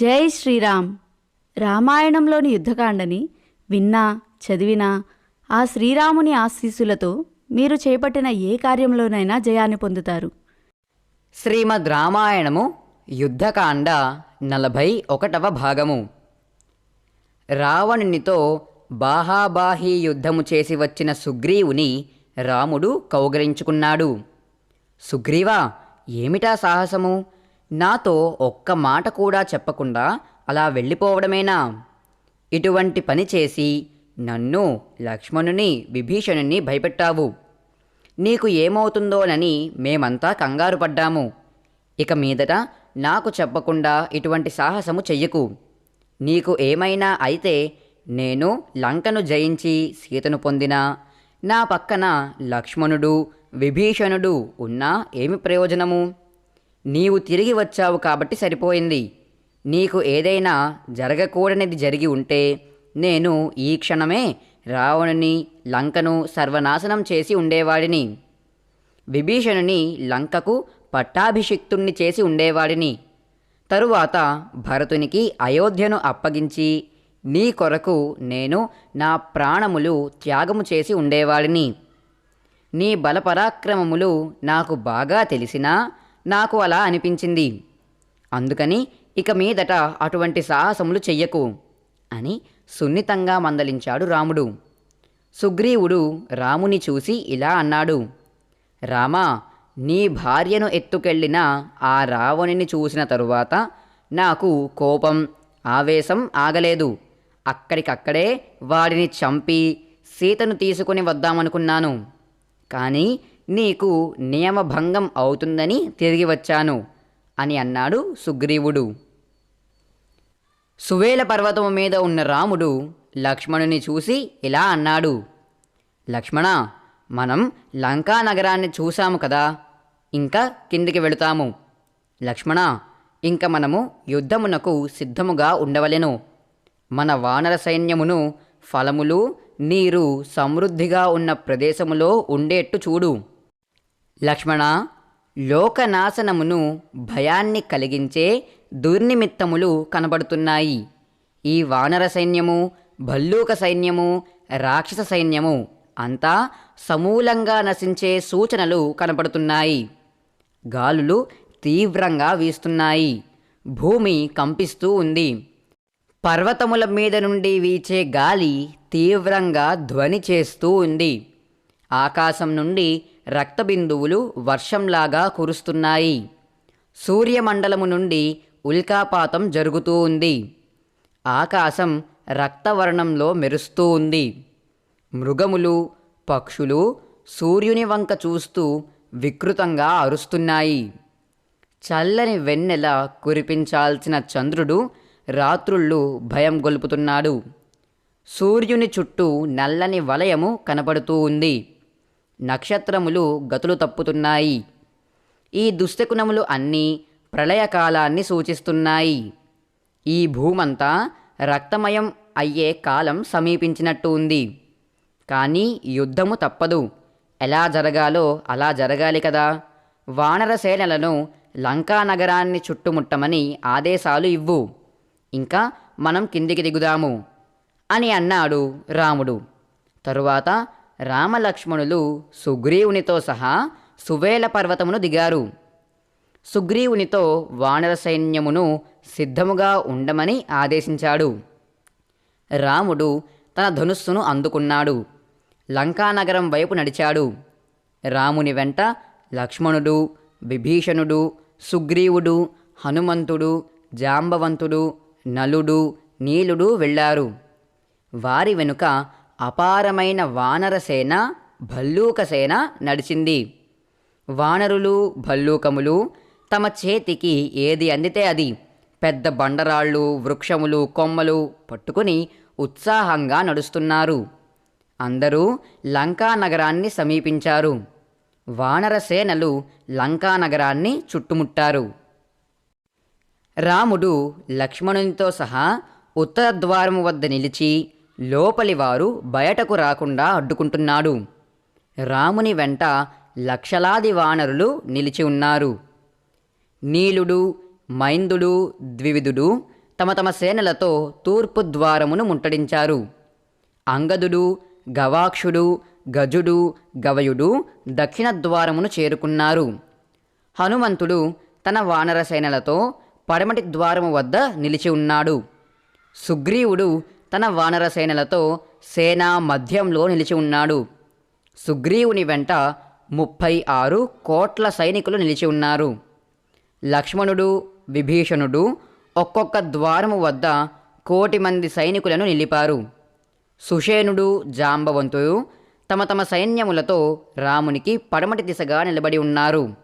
జై శ్రీరామ్. రామాయణంలోని యుద్ధకాండని విన్నా చదివినా ఆ శ్రీరాముని ఆశీస్సులతో మీరు చేపట్టిన ఏ కార్యంలోనైనా జయాన్ని పొందుతారు. శ్రీమద్ రామాయణము యుద్ధకాండ నలభై ఒకటవ భాగము. రావణునితో బాహాబాహి యుద్ధము చేసి వచ్చిన సుగ్రీవుని రాముడు కౌగలించుకున్నాడు. సుగ్రీవా ఏమిటా సాహసము? నాతో ఒక్క మాట కూడా చెప్పకుండా అలా వెళ్ళిపోవడమేనా? ఇటువంటి పని చేసి నన్ను లక్ష్మణుని విభీషణుని భయపెట్టావు. నీకు ఏమవుతుందోనని మేమంతా కంగారు పడ్డాము. ఇక మీదట నాకు చెప్పకుండా ఇటువంటి సాహసము చెయ్యకు. నీకు ఏమైనా అయితే నేను లంకను జయించి సీతను పొందినా నా పక్కన లక్ష్మణుడు విభీషణుడు ఉన్నా ఏమి ప్రయోజనము? నీవు తిరిగి వచ్చావు కాబట్టి సరిపోయింది. నీకు ఏదైనా జరగకూడనిది జరిగి ఉంటే నేను ఈ క్షణమే రావణుని లంకను సర్వనాశనం చేసి ఉండేవాడిని. విభీషణుని లంకకు పట్టాభిషిక్తుణ్ణి చేసి ఉండేవాడిని. తరువాత భరతునికి అయోధ్యను అప్పగించి నీ కొరకు నేను నా ప్రాణములు త్యాగము చేసి ఉండేవాడిని. నీ బలపరాక్రమములు నాకు బాగా తెలిసినా నాకు అలా అనిపించింది. అందుకని ఇక మీదట అటువంటి సాహసములు చెయ్యకు అని సున్నితంగా మందలించాడు రాముడు. సుగ్రీవుడు రాముని చూసి ఇలా అన్నాడు. రామా నీ భార్యను ఎత్తుకెళ్ళిన ఆ రావణుని చూసిన తరువాత నాకు కోపం ఆవేశం ఆగలేదు. అక్కడికక్కడే వాడిని చంపి సీతను తీసుకుని వద్దామనుకున్నాను. కానీ నీకు నియమభంగం అవుతుందని తిరిగి వచ్చాను అని అన్నాడు సుగ్రీవుడు. సువేల పర్వతము మీద ఉన్న రాముడు లక్ష్మణుని చూసి ఇలా అన్నాడు. లక్ష్మణ మనం లంకా నగరాన్ని చూశాము కదా ఇంకా కిందికి వెళుతాము. లక్ష్మణ ఇంక మనము యుద్ధమునకు సిద్ధముగా ఉండవలెను. మన వానర సైన్యమును ఫలములు నీరు సమృద్ధిగా ఉన్న ప్రదేశములో ఉండేట్టు చూడు. లక్ష్మణ లోకనాశనమును భయాన్ని కలిగించే దుర్నిమిత్తములు కనబడుతున్నాయి. ఈ వానర సైన్యము భల్లూక సైన్యము రాక్షస సైన్యము అంతా సమూలంగా నశించే సూచనలు కనపడుతున్నాయి గాలులు తీవ్రంగా వీస్తున్నాయి. భూమి కంపిస్తూ ఉంది. పర్వతముల మీద నుండి వీచే గాలి తీవ్రంగా ధ్వని చేస్తూ ఉంది. ఆకాశం నుండి రక్తబిందువులు వర్షంలాగా కురుస్తున్నాయి. సూర్యమండలము నుండి ఉల్కాపాతం జరుగుతూ ఉంది. ఆకాశం రక్తవర్ణంలో మెరుస్తూ ఉంది. మృగములు పక్షులు సూర్యుని వంక చూస్తూ వికృతంగా అరుస్తున్నాయి. చల్లని వెన్నెల కురిపించాల్సిన చంద్రుడు రాత్రుళ్ళు భయం గొలుపుతున్నాడు. సూర్యుని చుట్టూ నల్లని వలయము కనపడుతూ ఉంది. నక్షత్రములు గతులు తప్పుతున్నాయి. ఈ దుష్టకుణములు అన్నీ ప్రళయకాలాన్ని సూచిస్తున్నాయి. ఈ భూమంతా రక్తమయం అయ్యే కాలం సమీపించినట్టు ఉంది. కానీ యుద్ధము తప్పదు. ఎలా జరగాలో అలా జరగాలి కదా. వానర సేనలను లంకా నగరాన్ని చుట్టుముట్టమని ఆదేశాలు ఇవ్వు. ఇంకా మనం కిందికి దిగుదాము అని అన్నాడు రాముడు. తరువాత రామలక్ష్మణులు సుగ్రీవునితో సహా సువేల పర్వతమును దిగారు. సుగ్రీవునితో వానర సైన్యమును సిద్ధముగా ఉండమని ఆదేశించాడు. రాముడు తన ధనుస్సును అందుకున్నాడు. లంకానగరం వైపు నడిచాడు. రాముని వెంట లక్ష్మణుడు విభీషణుడు సుగ్రీవుడు హనుమంతుడు జాంబవంతుడు నలుడు నీలుడు వెళ్ళారు. వారి వెనుక అపారమైన వానరసేన భల్లూకసేన నడిచింది. వానరులు భల్లూకములు తమ చేతికి ఏది అందితే అది. పెద్ద బండరాళ్ళు వృక్షములు కొమ్మలు పట్టుకుని ఉత్సాహంగా నడుస్తున్నారు. అందరూ లంకా నగరాన్ని సమీపించారు. వానర సేనలు లంకా నగరాన్ని చుట్టుముట్టారు. రాముడు లక్ష్మణునితో సహా ఉత్తర ద్వారము వద్ద నిలిచి లోపలి వారు బయటకు రాకుండా అడ్డుకుంటున్నాడు. రాముని వెంట లక్షలాది వానరులు నిలిచి ఉన్నారు. నీలుడు మైందుడు ద్వివిధుడు తమ తమ సేనలతో తూర్పు ద్వారమును ముట్టడించారు. అంగదుడు గవాక్షుడు గజుడు గవయుడు దక్షిణ ద్వారమును చేరుకున్నారు. హనుమంతుడు తన వానర సేనలతో పడమటి ద్వారము వద్ద నిలిచి ఉన్నాడు. సుగ్రీవుడు తన వానర సేనలతో సేనా మధ్యంలో నిలిచి ఉన్నాడు. సుగ్రీవుని వెంట ముప్పై ఆరు కోట్ల సైనికులు నిలిచి ఉన్నారు. లక్ష్మణుడు విభీషణుడు ఒక్కొక్క ద్వారము వద్ద కోటి మంది సైనికులను నిలిపారు. సుషేనుడు జాంబవంతుడు తమ తమ సైన్యములతో రామునికి పడమటి దిశగా నిలబడి ఉన్నారు.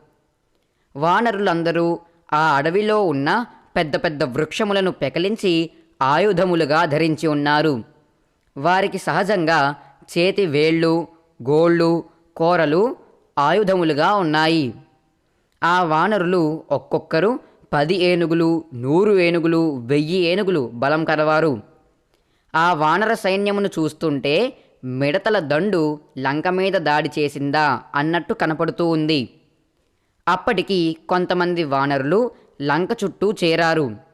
వానరులందరూ ఆ అడవిలో ఉన్న పెద్ద పెద్ద వృక్షములను పెకలించి ఆయుధములుగా ధరించి ఉన్నారు. వారికి సహజంగా చేతి వేళ్ళు గోళ్ళు కోరలు ఆయుధములుగా ఉన్నాయి. ఆ వానరులు ఒక్కొక్కరు పది ఏనుగులు నూరు ఏనుగులు వెయ్యి ఏనుగులు బలం కలవారు. ఆ వానర సైన్యమును చూస్తుంటే మిడతల దండు లంక మీద దాడి చేసిందా అన్నట్టు కనపడుతూ ఉంది. అప్పటికి కొంతమంది వానరులు లంక చుట్టూ చేరారు.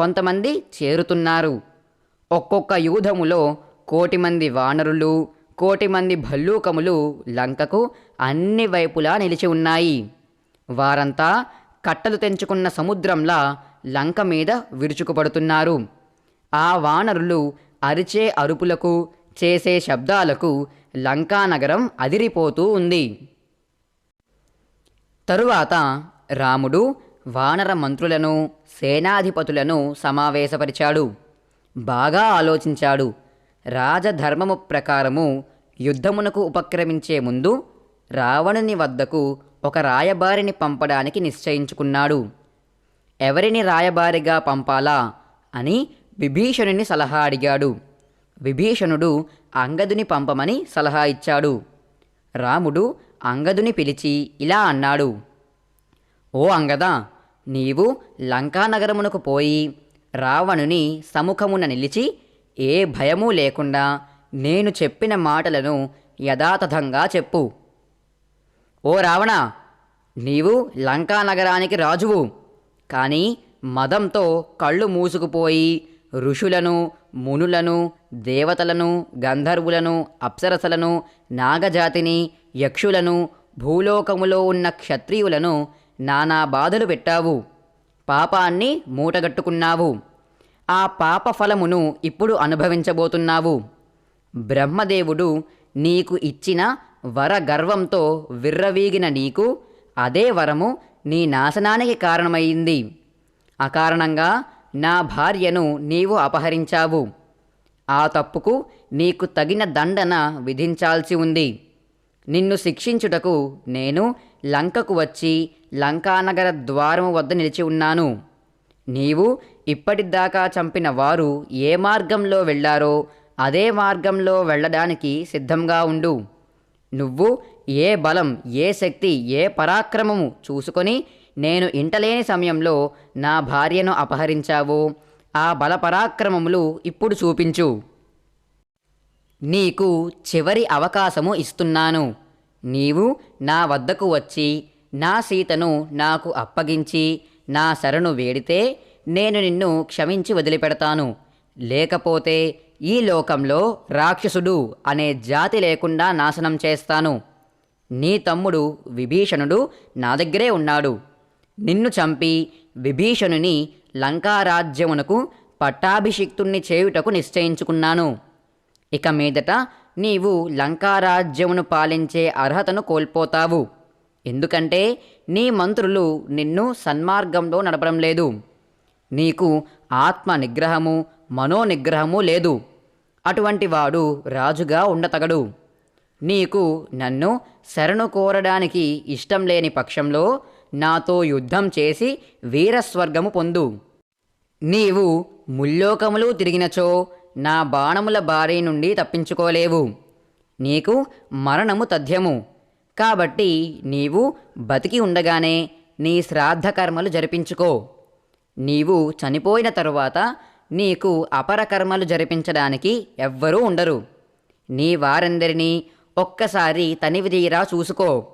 కొంతమంది చేరుతున్నారు. ఒక్కొక్క యూధములో కోటి మంది వానరులు కోటి మంది భల్లూకములు లంకకు అన్ని వైపులా నిలిచి ఉన్నాయి. వారంతా కట్టలు తెంచుకున్న సముద్రంలా లంక మీద విరుచుకుపడుతున్నారు. ఆ వానరులు అరిచే అరుపులకు చేసే శబ్దాలకు లంకానగరం అదిరిపోతూ ఉంది. తరువాత రాముడు వానర మంత్రులను సేనాధిపతులను సమావేశపరిచాడు. బాగా ఆలోచించాడు. రాజధర్మము ప్రకారము యుద్ధమునకు ఉపక్రమించే ముందు రావణుని వద్దకు ఒక రాయబారిని పంపడానికి నిశ్చయించుకున్నాడు. ఎవరిని రాయబారిగా పంపాలా అని విభీషణుని సలహా అడిగాడు. విభీషణుడు అంగదుని పంపమని సలహా ఇచ్చాడు. రాముడు అంగదుని పిలిచి ఇలా అన్నాడు. ఓ అంగదా నీవు లంకానగరమునకు పోయి రావణుని సముఖమున నిలిచి ఏ భయము లేకుండా నేను చెప్పిన మాటలను యథాతథంగా చెప్పు. ఓ రావణ నీవు లంకా నగరానికి రాజువు. కానీ మదంతో కళ్ళు మూసుకుపోయి ఋషులను మునులను దేవతలను గంధర్వులను అప్సరసలను నాగజాతిని యక్షులను భూలోకములో ఉన్న క్షత్రియులను నానా బాధలు పెట్టావు. పాపాన్ని మూటగట్టుకున్నావు. ఆ పాప ఫలమును ఇప్పుడు అనుభవించబోతున్నావు. బ్రహ్మదేవుడు నీకు ఇచ్చిన వర గర్వంతో విర్రవీగిన నీకు అదే వరము నీ నాశనానికి కారణమైంది. అకారణంగా నా భార్యను నీవు అపహరించావు. ఆ తప్పుకు నీకు తగిన దండన విధించాల్సి ఉంది. నిన్ను శిక్షించుటకు నేను లంకకు వచ్చి లంకానగర ద్వారము వద్ద నిలిచి ఉన్నాను. నీవు ఇప్పటిదాకా చంపిన వారు ఏ మార్గంలో వెళ్ళారో అదే మార్గంలో వెళ్ళడానికి సిద్ధంగా ఉండు. నువ్వు ఏ బలం ఏ శక్తి ఏ పరాక్రమము చూసుకొని నేను ఇంటలేని సమయంలో నా భార్యను అపహరించావో. ఆ బల పరాక్రమములు ఇప్పుడు చూపించు. నీకు చివరి అవకాశము ఇస్తున్నాను. నీవు నా వద్దకు వచ్చి నా సీతను నాకు అప్పగించి నా శరణు వేడితే నేను నిన్ను క్షమించి వదిలిపెడతాను. లేకపోతే ఈ లోకంలో రాక్షసుడు అనే జాతి లేకుండా నాశనం చేస్తాను. నీ తమ్ముడు విభీషణుడు నా దగ్గరే ఉన్నాడు. నిన్ను చంపి విభీషణుని లంకారాజ్యమునకు పట్టాభిషిక్తుణ్ణి చేయుటకు నిశ్చయించుకున్నాను. ఇక మీదట నీవు లంకారాజ్యమును పాలించే అర్హతను కోల్పోతావు. ఎందుకంటే నీ మంత్రులు నిన్ను సన్మార్గంలో నడపడం లేదు. నీకు ఆత్మ నిగ్రహము మనోనిగ్రహము లేదు. అటువంటి వాడు రాజుగా ఉండతగడు. నీకు నన్ను శరణు కోరడానికి ఇష్టం లేని పక్షంలో నాతో యుద్ధం చేసి వీరస్వర్గము పొందు. నీవు ముల్లోకములు తిరిగినచో నా బాణముల బారి నుండి తప్పించుకోలేవు. నీకు మరణము తథ్యము. కాబట్టి నీవు బతికి ఉండగానే నీ శ్రాద్ధ కర్మలు జరిపించుకో. నీవు చనిపోయిన తరువాత నీకు అపర కర్మలు జరిపించడానికి ఎవ్వరూ ఉండరు. నీ వారందరినీ ఒక్కసారి తనివిదీరా చూసుకో.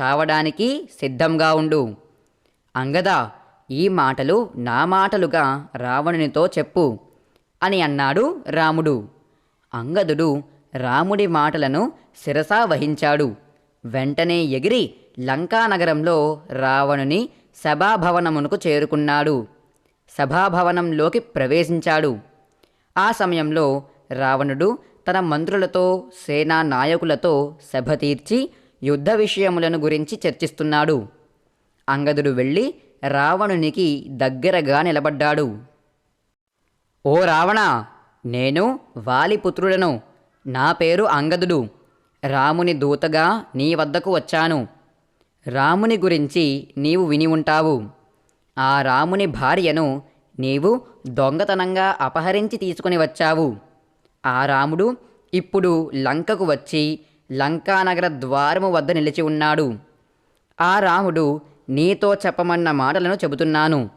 చావడానికి సిద్ధంగా ఉండు. అంగదా ఈ మాటలు నా మాటలుగా రావణునితో చెప్పు. అని అన్నాడు రాముడు. అంగదుడు రాముడి మాటలను శిరసా వహించాడు. వెంటనే ఎగిరి లంకానగరంలో రావణుని సభాభవనమునకు చేరుకున్నాడు. సభాభవనంలోకి ప్రవేశించాడు. ఆ సమయంలో రావణుడు తన మంత్రులతో సేనా నాయకులతో సభ తీర్చి యుద్ధ విషయములను గురించి చర్చిస్తున్నాడు. అంగదుడు వెళ్ళి రావణునికి దగ్గరగా నిలబడ్డాడు. ఓ రావణ నేను వాలిపుత్రుడను. నా పేరు అంగదుడు. రాముని దూతగా నీ వద్దకు వచ్చాను. రాముని గురించి నీవు విని ఉంటావు. ఆ రాముని భార్యను నీవు దొంగతనంగా అపహరించి తీసుకుని వచ్చావు. ఆ రాముడు ఇప్పుడు లంకకు వచ్చి లంకానగర ద్వారము వద్ద నిలిచి ఉన్నాడు. ఆ రాముడు నీతో చెప్పమన్న మాటలను చెబుతున్నాను.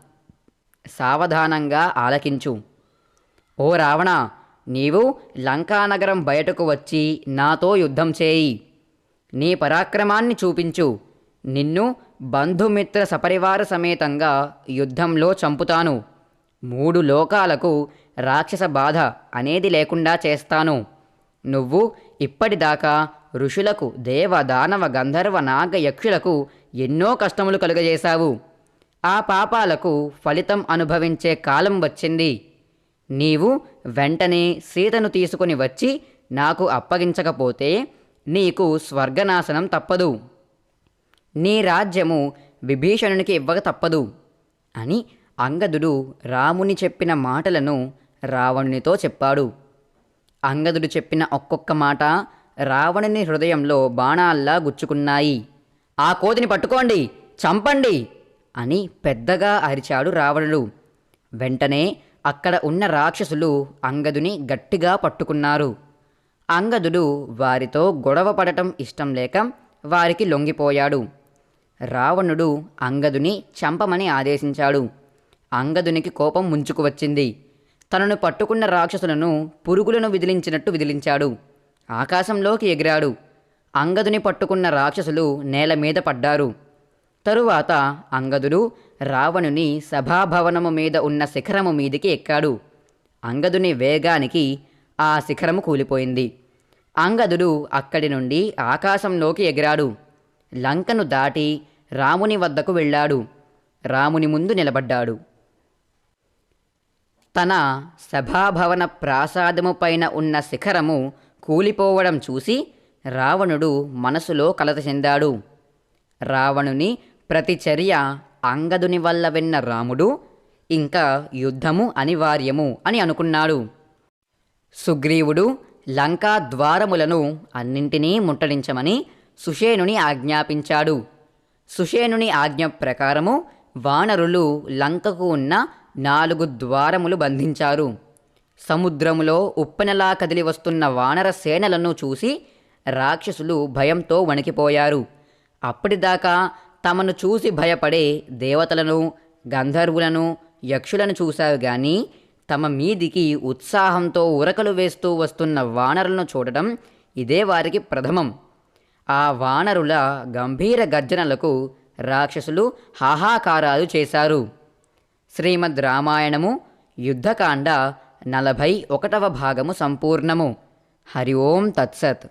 సావధానంగా ఆలకించు. ఓ రావణ నీవు లంకానగరం బయటకు వచ్చి నాతో యుద్ధం చేయి. నీ పరాక్రమాన్ని చూపించు. నిన్ను బంధుమిత్ర సపరివార సమేతంగా యుద్ధంలో చంపుతాను. మూడు లోకాలకు రాక్షస బాధ అనేది లేకుండా చేస్తాను. నువ్వు ఇప్పటిదాకా ఋషులకు దేవ దానవ గంధర్వ నాగ యక్షులకు ఎన్నో కష్టములు కలుగజేశావు. ఆ పాపాలకు ఫలితం అనుభవించే కాలం వచ్చింది. నీవు వెంటనే సీతను తీసుకుని వచ్చి నాకు అప్పగించకపోతే నీకు స్వర్గనాశనం తప్పదు. నీ రాజ్యము విభీషణునికి ఇవ్వక తప్పదు అని అంగదుడు రాముని చెప్పిన మాటలను రావణునితో చెప్పాడు. అంగదుడు చెప్పిన ఒక్కొక్క మాట రావణుని హృదయంలో బాణాల్లా గుచ్చుకున్నాయి. ఆ కోతిని పట్టుకోండి చంపండి అని పెద్దగా అరిచాడు రావణుడు. వెంటనే అక్కడ ఉన్న రాక్షసులు అంగదుని గట్టిగా పట్టుకున్నారు. అంగదుడు వారితో గొడవ పడటం ఇష్టం లేక వారికి లొంగిపోయాడు. రావణుడు అంగదుని చంపమని ఆదేశించాడు. అంగదునికి కోపం ముంచుకు వచ్చింది. తనను పట్టుకున్న రాక్షసులను పురుగులను విదిలించినట్టు విదిలించాడు. ఆకాశంలోకి ఎగిరాడు. అంగదుని పట్టుకున్న రాక్షసులు నేల మీద పడ్డారు. తరువాత అంగదుడు రావణుని సభాభవనము మీద ఉన్న శిఖరము మీదికి ఎక్కాడు. అంగదుని వేగానికి ఆ శిఖరము కూలిపోయింది. అంగదుడు అక్కడి నుండి ఆకాశంలోకి ఎగిరాడు. లంకను దాటి రాముని వద్దకు వెళ్ళాడు. రాముని ముందు నిలబడ్డాడు. తన సభాభవన ప్రాసాదము పైన ఉన్న శిఖరము కూలిపోవడం చూసి రావణుడు మనసులో కలత చెందాడు. రావణుని ప్రతిచర్య అంగదుని వల్ల విన్న రాముడు ఇంకా యుద్ధము అనివార్యము అని అనుకున్నాడు. సుగ్రీవుడు లంకా ద్వారములను అన్నింటినీ ముట్టడించమని సుషేనుని ఆజ్ఞాపించాడు. సుషేనుని ఆజ్ఞ ప్రకారము వానరులు లంకకు ఉన్న నాలుగు ద్వారములు బంధించారు. సముద్రములో ఉప్పెనలా కదిలి వస్తున్న వానర సేనలను చూసి రాక్షసులు భయంతో వణికిపోయారు. అప్పటిదాకా తమను చూసి భయపడే దేవతలను గంధర్వులను యక్షులను చూశారు గాని తమ మీదికి ఉత్సాహంతో ఉరకలు వేస్తూ వస్తున్న వానరులను చూడటం ఇదే వారికి ప్రథమం. ఆ వానరుల గంభీర గర్జనలకు రాక్షసులు హాహాకారాలు చేశారు. శ్రీమద్ రామాయణము యుద్ధకాండ నలభై ఒకటవ భాగము సంపూర్ణము. హరి ఓం తత్సత్.